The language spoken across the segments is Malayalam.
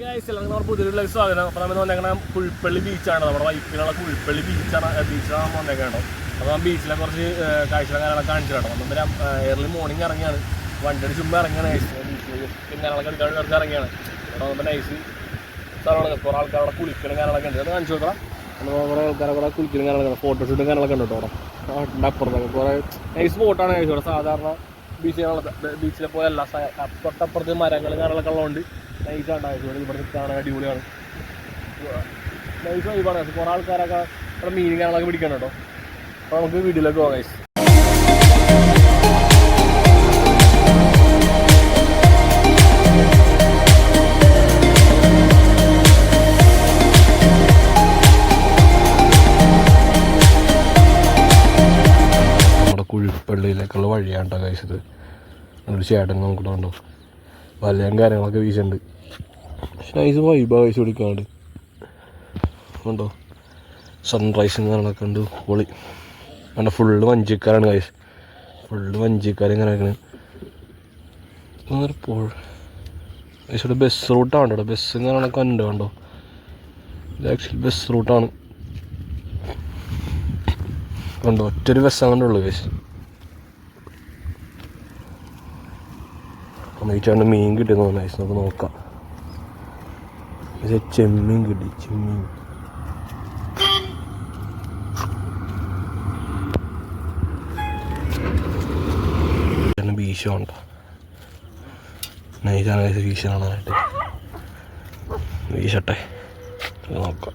പുതിയൊരു സ്വാഗതം. അപ്പോൾ നമ്മൾ വന്നേക്കണ പുൽപ്പള്ളി ബീച്ചാണ് നമ്മുടെ വൈപ്പിലുള്ള പുൽപ്പള്ളി ബീച്ചാണ് ബീച്ചാണ് നമ്മൾ വന്നേക്കണം അപ്പോൾ ആ ബീച്ചിലെ കുറച്ച് കാഴ്ചകളും കാര്യങ്ങളൊക്കെ കാണിച്ചു കേട്ടോ. നമ്മൾ ഏർലി മോർണിംഗ് ഇറങ്ങിയാണ്. വണ്ടിയുടെ ചുമ്മാ ഇറങ്ങിയാണ് ബീച്ചിൽ പിന്നെ എടുക്കാൻ വേണ്ടി ഇറങ്ങിയാണ്. അപ്പോൾ നമ്മൾ നൈസ് സ്ഥലമാണ് കുറേ ആൾക്കാരുടെ കുളിക്കലും കാര്യങ്ങളൊക്കെ ഉണ്ട്. അത് കാണിച്ചു കൊടുക്കാം നമ്മൾ കുറേ ആൾക്കാരെ കുറേ കുളിക്കലും കാര്യങ്ങളൊക്കെ ഫോട്ടോഷൂട്ടും കാര്യങ്ങളൊക്കെ ഉണ്ട് കേട്ടോ അവിടെ. അപ്പുറത്തൊക്കെ. കുറേ നൈസ് സ്പോട്ടാണ് ഇവിടെ സാധാരണ ബീച്ചിലുള്ള ബീച്ചിലെ പോലെ അല്ല തൊട്ടപ്പുറത്ത് മരങ്ങളും കാര്യങ്ങളൊക്കെ ഉള്ളതുകൊണ്ട് നൈസാണ് ഇവിടെ കാണാൻ അടിപൊളിയാണ്. നൈസ് വൈബാണ് കുറേ ആൾക്കാരൊക്കെ ഇവിടെ മീൻ കാണാനൊക്കെ പിടിക്കണം കേട്ടോ. അപ്പോൾ നമുക്ക് വീട്ടിലേക്ക് പോകാം കുഴിപ്പള്ളിയിലേക്കുള്ള വഴിയാണ് കേട്ടോ കഴിച്ചത് ഒരു ചേട്ടൻ നോക്കിട്ട് കണ്ടോ വലയും കാര്യങ്ങളൊക്കെ വീശുന്നുണ്ട് നൈസ് വൈബാ കഴിച്ച് കുടിക്കാണ്ട് കണ്ടോ? സൺറൈസ് കാര്യങ്ങളൊക്കെ ഉണ്ട് പൊളി. അങ്ങനെ ഫുള്ള് വഞ്ചിക്കാരാണ് കഴിച്ച് ഫുള്ള് വഞ്ചിക്കാരും ഇങ്ങനെ ഇരിക്കണ് പുഴ ബസ് റൂട്ടാണ് കേട്ടോ. ബസ് കാര്യങ്ങളൊക്കെ ഉണ്ട് കണ്ടോ? ഇത് ആക്ച്വലി ബസ് റൂട്ടാണ് കണ്ടോ? ഒറ്റൊരു ബസ്സാണ് കണ്ടുള്ളൂ കേസ് അമ്മയിച്ചാണ്ട് മീൻ കിട്ടിയെന്ന് തോന്നുന്നു നമുക്ക് നോക്കാം. ഇത് ചെമ്മീൻ കിട്ടി ബീച്ച് ഉണ്ടോ നൈസാണ് നൈസ് ബീച്ച് കാണാനായിട്ട് വീശട്ടെ. നോക്കാം.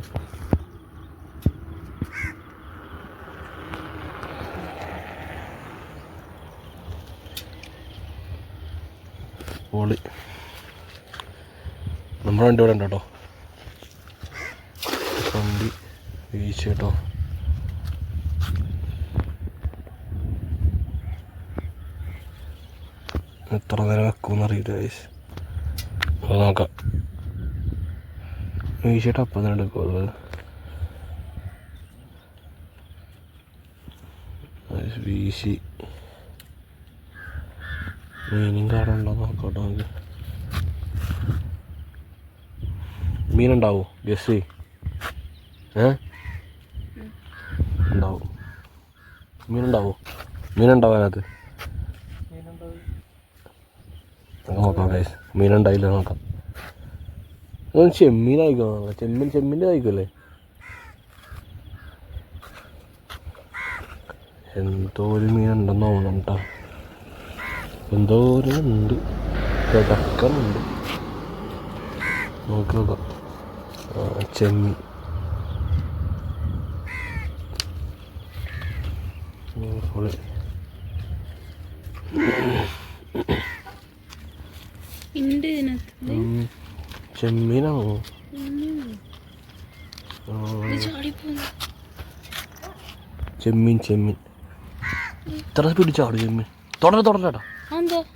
പൊളി. നമ്മുടെ വണ്ടി ഇവിടെ ഉണ്ട്? കേട്ടോ വണ്ടി വീശ് കേട്ടോ എത്ര നേരം വെക്കുമെന്ന് അറിയില്ല guys. അത് നോക്കാം. വീഴ്ചയിട്ട് അപ്പം തന്നെ എടുക്കും അത്. വീശി. മീനും കാണുന്നുണ്ടോ നോക്കട്ടെ നമുക്ക്. മീനുണ്ടാവോ? ഗസ് ഏ? ഉണ്ടാവും മീനുണ്ടാവോ? മീനുണ്ടാവും അതിനകത്ത്? നോക്കാം ഗൈസ് മീനുണ്ടായില്ല നോക്കാം. ഇതൊന്നും ചെമ്മീനായിക്കോ ചെമ്മീൻ ചെമ്മീന്റെ ആയിക്കോല്ലേ എന്തോ ഒരു മീനുണ്ടെന്ന് തോന്നണം കേട്ടോ എന്തോ ഒരു ഉണ്ട്. കിടക്കുന്നുണ്ട് നോക്കി നോക്കാം. ചെമ്മീൻ. ഉം, ചെമ്മീനാണോ? ചെമ്മീൻ ചെമ്മീൻ. ഇത്ര പിടിച്ചാട് ചെമ്മീൻ. തുടരെ തുടരേട്ടാ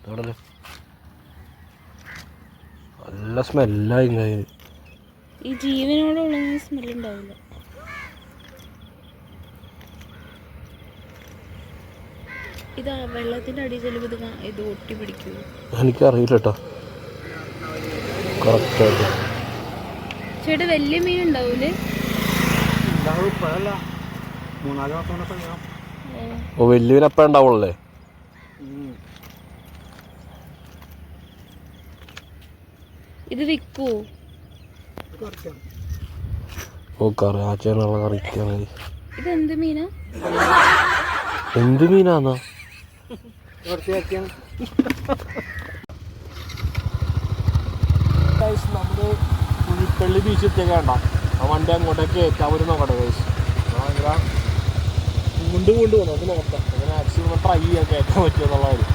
തുടരെ നല്ല സ്മെല്ലായി ഈ ജീവനോടുള്ള സ്മെൽ ഇത് ആ വെള്ളത്തിന്റെ അടിയിൽ ചെല്ലുമ്പോൾ ഇത് കാ- ഇത് ഒട്ടി പിടിക്കുമോ എനിക്കറിയില്ല കേട്ടോ കറക്റ്റായിട്ട് ചേട്ടാ വലിയ മീൻ ഉണ്ടാവൂലേ? ഓ വലിയവനപ്പം ഉണ്ടാവുള്ളേ? ഇത് വിൽക്കുവോ ഓ കറി ആ ചേനുള്ള കറിക്കാണ് ഇത് എന്ത് മീനാ? എന്ത് മീനാന്നാ? നമ്മൾ കുഴിപ്പള്ളി ബീച്ച് എത്തിയേക്കണ്ട ആ വണ്ടി അങ്ങോട്ടേക്ക് കയറ്റാൻ വരും നോക്കട്ടെ ഗൈസ് ഭയങ്കര കൊണ്ട് കൊണ്ട് പോകുന്നു നമുക്ക് നോക്കാം അങ്ങനെ മാക്സിമം ട്രൈ ചെയ്യാൻ കയറ്റാൻ പറ്റുമെന്നുള്ള കാര്യം.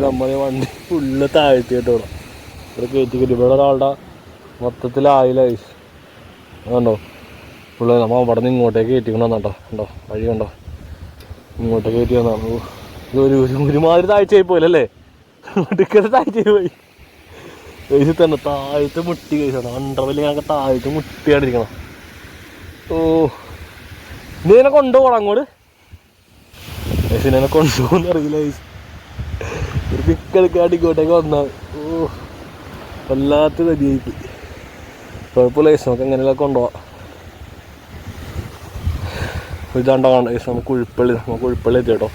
നമ്മുടെ വണ്ടി ഫുള്ള് താഴ്ത്തിയിട്ട് കേട്ടോ ഇവിടെ കയറ്റി കയറ്റി ഇവിടെ ഒരാളുടെ മൊത്തത്തിലായില്ല. അതുണ്ടോ ഫുള്ള് നമ്മൾ അവിടെ നിന്ന് ഇങ്ങോട്ടേക്ക് കയറ്റിക്കണം കേട്ടോ ഉണ്ടോ വഴി കണ്ടോ? ഇങ്ങോട്ടേക്ക് കയറ്റി വന്നാണ് ഇത് ഒരു ഒരുമാതിരി താഴ്ചയായി പോയില്ലല്ലേ ഒടുക്കത്തെ താഴ്ചയായി പോയി. കഴിച്ച് തന്നെ താഴത്ത് മുട്ടി കഴിച്ചാണ് അണ്ടർവെൽ ഞങ്ങൾക്ക് താഴത്ത് മുട്ടിയാണ്ടിരിക്കണം ഓ. ഇത് ഇതിനെ കൊണ്ടുപോകണം അങ്ങോട്ട്? ഇതിനെ കൊണ്ടുപോകുന്ന അറിയില്ല guys. ഒരു പിക്കെടുക്കാണ്ട് ഇങ്ങോട്ടേക്ക് വന്നാൽ വല്ലാത്ത ഗതിയായിപ്പോയി കുഴപ്പമില്ല ഏസ് നമുക്ക് എങ്ങനെയൊക്കെ കൊണ്ടുപോവാം. ഇതാണ്ടോ കാണണ്ട ഏസ് നമുക്ക് ഉഴുപ്പള്ളി നമുക്ക് ഉഴുപ്പള്ളി എത്തി കേട്ടോ.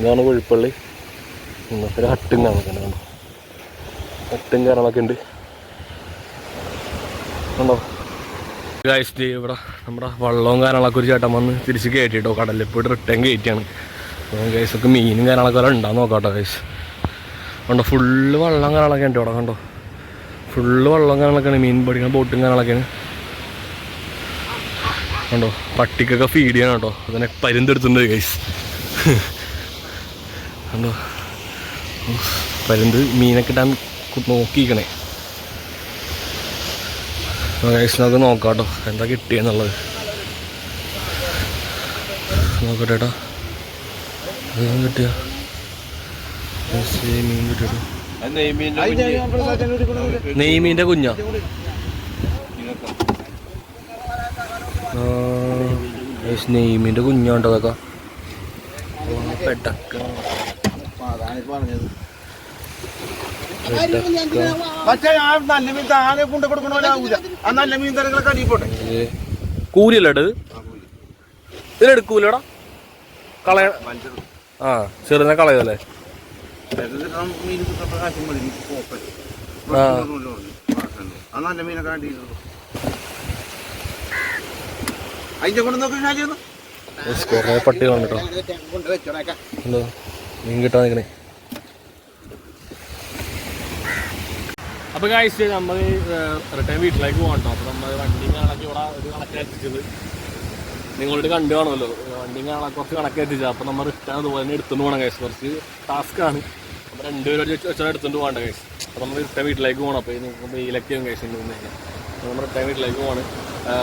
ഇതാണ് ഉഴുപ്പള്ളി ഒരു ഹട്ടും കാണാൻ കണ്ടോ ഹട്ടും കാര്യങ്ങളൊക്കെ ഉണ്ട്. കണ്ടോ ദേ ഇവിടെ നമ്മുടെ വള്ളവും കാര്യങ്ങളൊക്കെ ഒരു ചേട്ടൻ വന്ന് തിരിച്ച് കയറ്റിട്ടോ കടലിൽ പോയിട്ട് റിട്ടേൺ കയറ്റിയാണ് ഗൈസൊക്കെ മീനും കാര്യങ്ങളൊക്കെ ഉണ്ടാകാൻ നോക്കാം കേട്ടോ ഗൈസ് കണ്ടോ ഫുള്ള് വെള്ളം കാണാനൊക്കെ ഉണ്ട് ഇവിടെ കണ്ടോ? ഫുള്ള് വെള്ളം കാണാനൊക്കെയാണ് മീൻ പിടിക്കുന്ന ബോട്ടും കാണാനൊക്കെയാണ് കണ്ടോ പട്ടിക്കൊക്കെ ഫീഡ് ചെയ്യണം കേട്ടോ. അതിനെ പരുന്തെടുത്തിട്ടുണ്ട് ഗൈസ് കണ്ടോ? പരുന്ത് മീനൊക്കെ ഇടാൻ നോക്കിക്കണേ നോക്കിയിരിക്കണേ. ഗൈസ് നമുക്ക് നോക്കാം കേട്ടോ എന്താ കിട്ടിയെന്നുള്ളത് നോക്കട്ടെ കേട്ടോ. അതൊന്നും കിട്ടിയ? മീൻ കുഞ്ഞോ. നെയ്മീന്റെ കുഞ്ഞോ? നെയ്മീന്റെ കുഞ്ഞാണ്ടോ അതൊക്കെ പെട്ടക്ക. ഇതിലെടുക്കൂലടാ. കളയ ആ ചെറുതിനെ കളയതല്ലേ മീൻ കിട്ടുന്ന കാശും മതി പോപ്പൻ ആ. നല്ല മീനൊക്കെ അടിയിട്ടുള്ളൂ അതിന്റെ കൊണ്ട് നോക്കി ഷാജിയൊന്ന് കുറേ പട്ടികളുണ്ട് കേട്ടോ എന്തോ മീൻ കിട്ടാൻ നിൽക്കണേ അപ്പോൾ കാഴ്ച നമ്മൾ റിട്ടേൺ വീട്ടിലേക്ക് പോകണ്ടോ അപ്പോൾ നമ്മൾ വണ്ടി കണക്ക് ഇവിടെ ഒരു കണക്ക് എത്തിച്ചത് നിങ്ങളോട് കണ്ടു കാണുമല്ലോ. വണ്ടി കാണാൻ കുറച്ച് കണക്ക് എത്തിച്ചത് അപ്പോൾ നമ്മൾ റിട്ടേൺ അതുപോലെ തന്നെ എടുത്തുകൊണ്ട് പോകണം കഴിച്ചു കുറച്ച് ടാസ്ക്കാണ് അപ്പോൾ രണ്ടുപേരും വെച്ചാൽ എടുത്തുകൊണ്ട് പോകണ്ട കേസ് അപ്പോൾ നമ്മൾ റിട്ടേൺ വീട്ടിലേക്ക് പോകണം അപ്പോൾ നിങ്ങൾക്ക് വെയിലൊക്കെയും കേസ് ഉണ്ട് നമ്മൾ റിട്ടേൺ വീട്ടിലേക്ക് പോകണം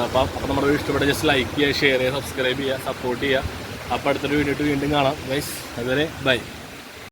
അപ്പോൾ അപ്പോൾ നമ്മുടെ ഇഷ്ടപ്പെട്ട ജസ്റ്റ് ലൈക്ക് ചെയ്യുക ഷെയർ ചെയ്യുക സബ്സ്ക്രൈബ് ചെയ്യുക സപ്പോർട്ട് ചെയ്യുക. അപ്പോൾ അടുത്തൊരു വീഡിയോ വീണ്ടും കാണാം ഗൈസ് അതുവരെ ബൈ